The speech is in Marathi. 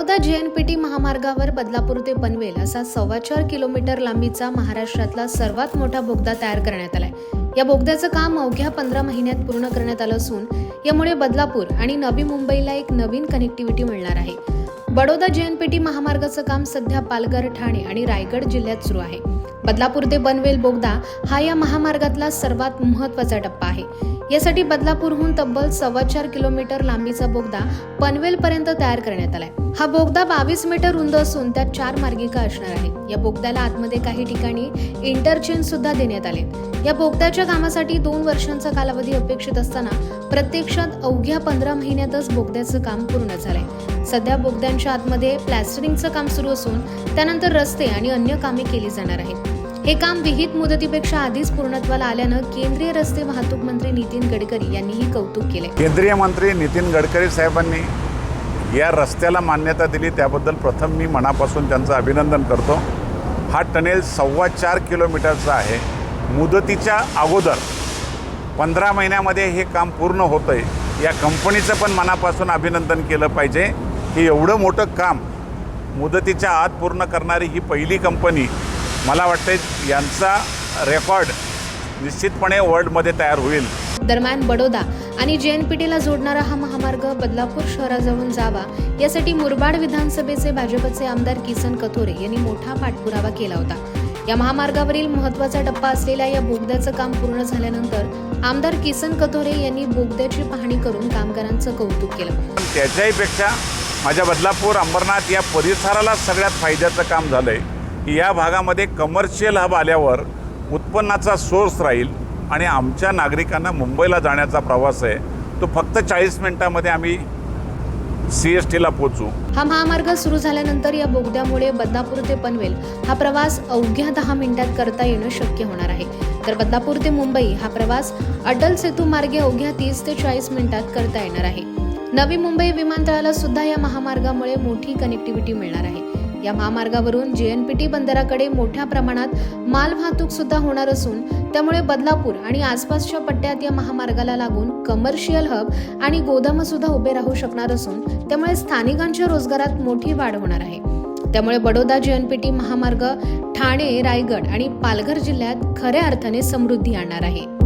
आता जे एन पी टी महामार्गावर बदलापूर ते पनवेल असा सव्वा चार किलोमीटर लांबीचा महाराष्ट्रातला सर्वात मोठा बोगदा तयार करण्यात आलाय. या बोगद्याचं काम अवघ्या पंधरा महिन्यात पूर्ण करण्यात आलं असून यामुळे बदलापूर आणि नवी मुंबईला एक नवीन कनेक्टिव्हिटी मिळणार आहे. बडोदा जेएनपीटी महामार्गाचं काम सध्या पालघर ठाणे आणि रायगड जिल्ह्यात सुरू आहे. बदलापूर ते पनवेल बोगदा हा या महामार्गातला सर्वात महत्त्वाचा टप्पा आहे. यासाठी बदलापूरहून तब्बल सव्वा चार किलोमीटर लांबीचा बोगदा पनवेलपर्यंत तयार करण्यात आलाय. हा बोगदा बावीस मीटर रुंद असून त्यात चार मार्गिका असणार आहे. या बोगद्याला आतमध्ये काही ठिकाणी इंटरचेंज सुद्धा देण्यात आले. या बोगद्याच्या कामासाठी दोन वर्षांचा कालावधी अपेक्षित असताना प्रत्यक्षात अवघ्या पंधरा महिन्यातच बोगद्याचं काम पूर्ण झालंय. सध्या बोगद्यांच्या आतमध्ये प्लॅस्टरिंगचं काम सुरू असून त्यानंतर रस्ते आणि अन्य कामे केली जाणार आहेत. हे काम विहित मुदतीपेक्षा आधीच पूर्णत्वाला आल्यानं केंद्रीय रस्ते वाहतूक मंत्री नितीन गडकरी यांनीही कौतुक केले केंद्रीय मंत्री नितीन गडकरी साहेबांनी या रस्त्याला मान्यता दिली. त्याबद्दल प्रथम मी मनापासून त्यांचं अभिनंदन करतो. हा टनेल सव्वा चार किलोमीटरचा आहे. मुदतीच्या अगोदर पंधरा महिन्यामध्ये हे काम पूर्ण होतं आहे या कंपनीचं पण मनापासून अभिनंदन केलं पाहिजे. की एवढं मोठं काम मुदतीच्या आत पूर्ण करणारी ही पहिली कंपनी मला वाटते यांचा रेकॉर्ड निश्चितपणे वर्ल्डमध्ये तयार होईल. दरम्यान बडोदा आणि जेएनपीटीला जोडणारा हा महामार्ग बदलापूर शहराजवळून जावा यासाठी मुरबाड विधानसभेचे भाजपचे आमदार किसन कथोरे यांनी मोठा पाठपुरावा केला होता. या महामार्गावरील महत्त्वाचा टप्पा असलेल्या या बोगद्याचं काम पूर्ण झाल्यानंतर आमदार किसन कथोरे यांनी बोगद्याची पाहणी करून कामगारांचं कौतुक केलं. त्याच्याही पेक्षा माझ्या बदलापूर अंबरनाथ या परिसराला सगळ्यात फायद्याचं काम झालं आहे की या भागामध्ये कमर्शियल हब आल्यावर उत्पन्नाचा सोर्स राहील आणि आमच्या नागरिकांना मुंबईला जाण्याचा प्रवास आहे. तो फक्त चाळीस मिनटामध्ये आम्ही सी एस टीला पोचू हा महामार्ग सुरू झाल्यानंतर या बोगद्यामुळे बदलापूर ते पनवेल हा प्रवास अवघ्या दहा मिनिटात करता येणं शक्य होणार आहे. तर बदलापूर ते मुंबई हा प्रवास अटल सेतू मार्गे अवघ्या तीस ते चाळीस मिनिटात करता येणार आहे. नवी मुंबई विमानतळाला सुद्धा या महामार्गामुळे मोठी कनेक्टिव्हिटी मिळणार आहे. या महामार्गावरून जे एन पी टी बंदराकडे मोठ्या प्रमाणात मालवाहतूक सुद्धा होणार असून त्यामुळे बदलापूर आणि आसपासच्या पट्ट्यात या महामार्गाला लागून कमर्शियल हब आणि गोदाम सुद्धा उभे राहू शकणार असून त्यामुळे स्थानिकांच्या रोजगारात मोठी वाढ होणार आहे. त्यामुळे Baroda G N P T महामार्ग ठाणे रायगड आणि पालघर जिल्ह्यात खऱ्या अर्थाने समृद्धी आणणार आहे.